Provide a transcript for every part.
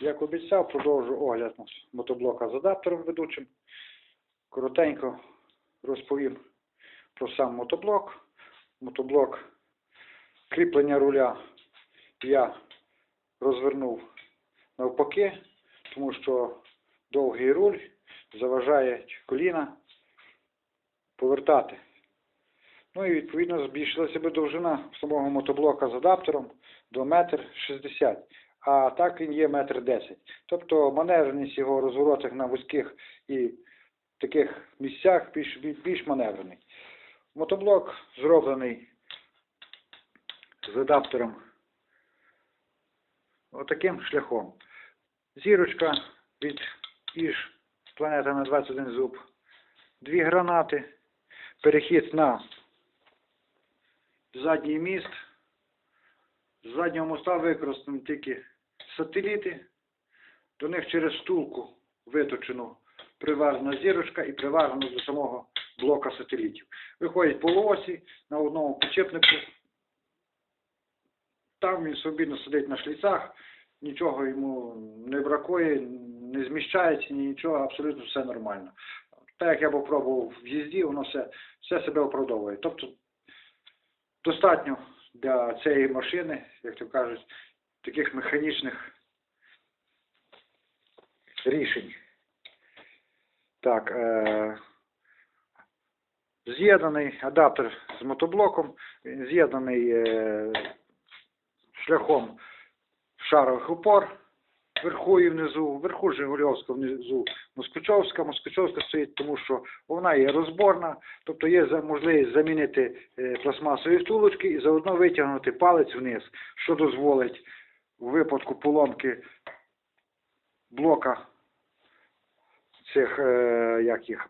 Як обіцяв, продовжу огляд мотоблока з адаптером ведучим. Коротенько розповім про сам мотоблок. Мотоблок кріплення руля я розвернув навпаки, тому що довгий руль заважає коліна повертати. Ну і відповідно збільшилася би довжина самого мотоблока з адаптером до 1,60 м. А так він є 1,10 м. Тобто маневреність його розворотах на вузьких і таких місцях більш, більш маневрений. Мотоблок зроблений з адаптером отаким шляхом. Зірочка від Іж планета на 21 зуб. Дві гранати. Перехід на задній міст. З заднього моста використано тільки сателіти. До них через втулку виточено приварена зірочка і приварено до самого блока сателітів. Виходять полуосі на одному підчепнику. Там він собі сидить на шліцах, нічого йому не бракує, не зміщається, нічого, абсолютно все нормально. Так як я попробував в їзді, воно все, все себе оправдовує. Тобто достатньо для цієї машини, як то кажуть, таких механічних рішень. Так, е- з'єднаний адаптер з мотоблоком, з'єднаний е- шляхом шарових упор вверху і внизу, вверху Жигульовська, внизу Москвичовська. Москвичовська стоїть, тому що вона є розборна, тобто є можливість замінити е, пластмасові втулочки і заодно витягнути палець вниз, що дозволить у випадку поломки блока цих, е, як їх,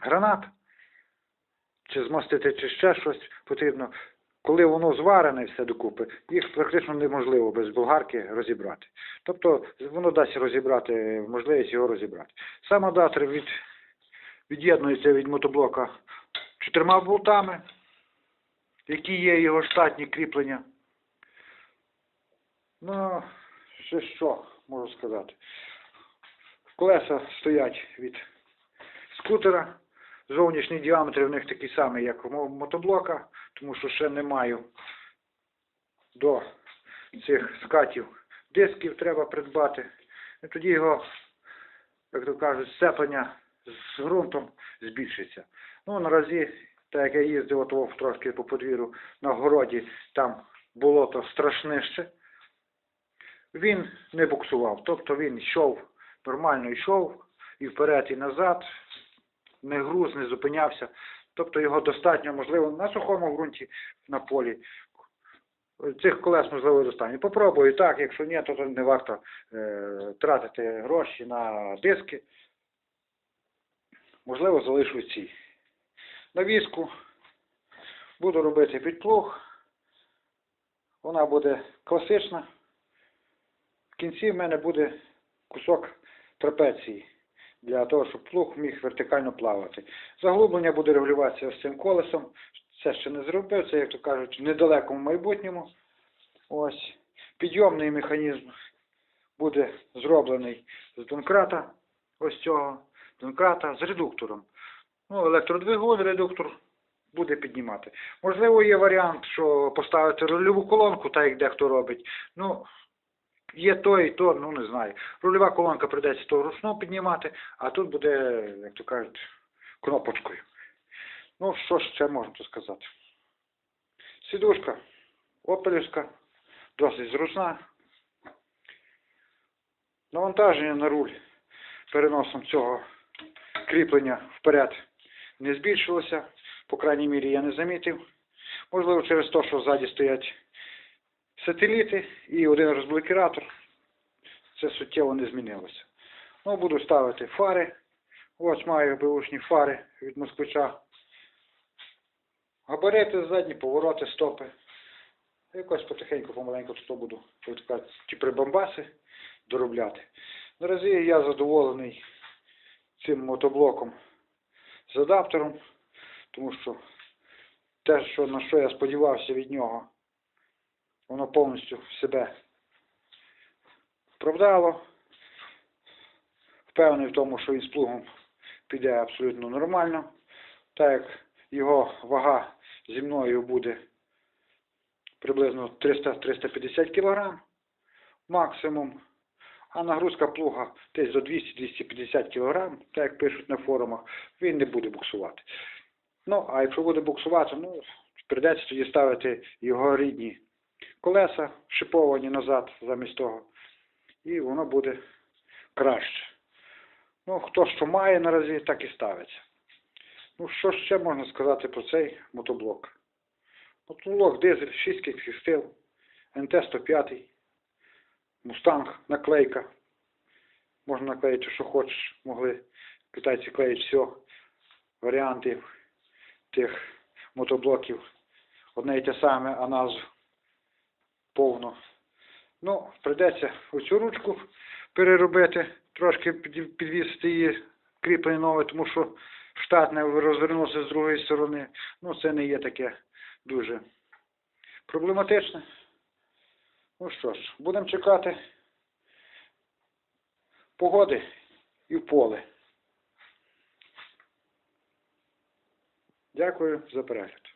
гранат, чи змастити, чи ще щось потрібно. Коли воно зварене все докупи, їх практично неможливо без болгарки розібрати. Тобто воно дасть розібрати, можливість його розібрати. Сам адаптер від, від'єднується від мотоблока чотирма болтами, які є його штатні кріплення. Ну, ще що можу сказати. Колеса стоять від скутера. Зовнішній діаметр в них такий самий, як у мотоблока, тому що ще не маю до цих скатів дисків треба придбати. І тоді його, як то кажуть, сцеплення з ґрунтом збільшиться. Ну, наразі, так як я їздив от трошки по подвір'ю на городі, там болото страшнище, він не буксував. Тобто він йшов, нормально йшов і вперед, і назад, не груз, не зупинявся. Тобто його достатньо, можливо, на сухому ґрунті на полі. Цих колес, можливо, достатньо. Попробую так, якщо ні, то не варто е, тратити гроші на диски. Можливо, залишу ці. Навіску буду робити підплуг. Вона буде класична. В кінці в мене буде кусок трапеції для того, щоб плуг міг вертикально плавати. Заглублення буде регулюватися ось цим колесом. Це ще не зробив, це, як то кажуть, в недалекому майбутньому. Ось. Підйомний механізм буде зроблений з донкрата, ось цього донкрата з редуктором. Ну, електродвигун, редуктор буде піднімати. Можливо, є варіант, що поставити рульову колонку, так як дехто робить. Ну, Є то і то, ну не знаю. Рульова колонка прийдеться то вручну піднімати, а тут буде, як то кажуть, кнопочкою. Ну, що ж ще можна сказати? Сідушка, опелівська, досить зручна. Навантаження на руль переносом цього кріплення вперед не збільшилося. По крайній мірі я не замітив. Можливо, через те, що ззаді стоять сателіти і один розблокіратор. Це суттєво не змінилося. Ну, буду ставити фари. Ось маю беушні фари від москвича. Габарити задні, повороти, стопи. Якось потихеньку, помаленьку тут буду ті прибамбаси доробляти. Наразі я задоволений цим мотоблоком з адаптером, тому що те, що, на що я сподівався від нього, воно повністю себе Оправдало. Впевнений в тому, що він з плугом піде абсолютно нормально. Так як його вага зі мною буде приблизно 300-350 кг максимум. А нагрузка плуга десь до 200-250 кг, так як пишуть на форумах, він не буде буксувати. Ну, а якщо буде буксувати, ну, прийдеться тоді ставити його рідні колеса, шиповані назад замість того. І воно буде краще. Ну, хто що має наразі, так і ставиться. Ну, що ще можна сказати про цей мотоблок? Мотоблок дизель, 6 кінських сил, НТ-105, Мустанг, наклейка. Можна наклеїти, що хочеш. Могли китайці клеїть все. Варіантів тих мотоблоків. Одне і те саме, а назву повно. Ну, прийдеться оцю ручку переробити, трошки під- підвісити її кріплення нове, тому що штатне розвернувся з другої сторони. Ну, це не є таке дуже проблематичне. Ну що ж, будемо чекати погоди і поле. Дякую за перегляд.